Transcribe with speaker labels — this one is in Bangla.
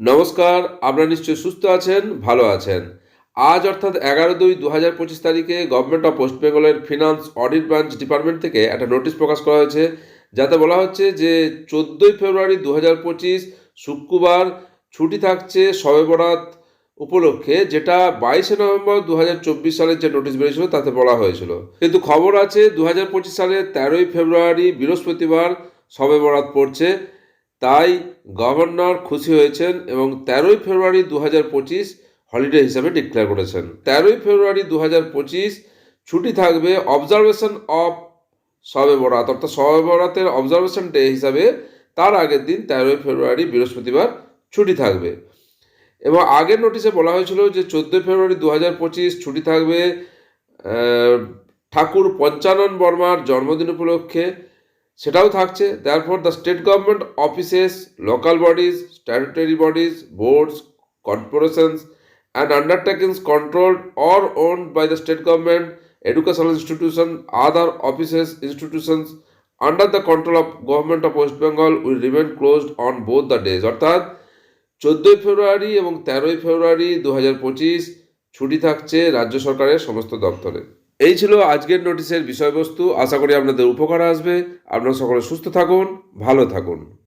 Speaker 1: নমস্কার, আপনারা নিশ্চয়ই সুস্থ আছেন, ভালো আছেন। আজ অর্থাৎ এগারো দুই দু হাজার পঁচিশ তারিখে গভর্নমেন্ট অফ ওয়েস্ট বেঙ্গলের ফিনান্স অডিট ব্রাঞ্চ ডিপার্টমেন্ট থেকে একটা নোটিশ প্রকাশ করা হয়েছে, যাতে বলা হচ্ছে যে চোদ্দোই ফেব্রুয়ারি দু হাজার পঁচিশ শুক্রবার ছুটি থাকছে শবে বরাত উপলক্ষে, যেটা বাইশে নভেম্বর দু হাজার চব্বিশ সালের যে নোটিশ বেরিয়েছিল তাতে বলা হয়েছিল। কিন্তু খবর আছে দু হাজার পঁচিশ সালের তেরোই ফেব্রুয়ারি বৃহস্পতিবার শবে বরাত পড়ছে। তাই গভর্নর খুশি হয়েছেন এবং তেরোই ফেব্রুয়ারি দু হাজার পঁচিশ হলিডে হিসাবে ডিক্লেয়ার করেছেন। তেরোই ফেব্রুয়ারি দু হাজার পঁচিশ ছুটি থাকবে অবজারভেশন অফ সবে বরাত, অর্থাৎ সবে বরাতের অবজারভেশন ডে হিসাবে তার আগের দিন তেরোই ফেব্রুয়ারি বৃহস্পতিবার ছুটি থাকবে। এবং আগের নোটিশে বলা হয়েছিল যে চোদ্দোই ফেব্রুয়ারি দু হাজার পঁচিশ ছুটি থাকবে ঠাকুর পঞ্চানন বর্মার জন্মদিন উপলক্ষে। সেটাও থাকছে। Therefore the state government offices local bodies statutory bodies boards corporations and undertakings controlled or owned by the state government educational institution, other offices, institutions, under the control of government of west bengal will remain closed on both the days. অর্থাৎ চোদ্দোই ফেব্রুয়ারি এবং তেরোই ফেব্রুয়ারি দু হাজার পঁচিশ ছুটি থাকছে রাজ্য সরকারের সমস্ত দপ্তরে। এই ছিল আজকের নোটিশের বিষয়বস্তু। আশা করি আপনাদের উপকার আসবে। আপনারা সকলে সুস্থ থাকুন, ভালো থাকুন।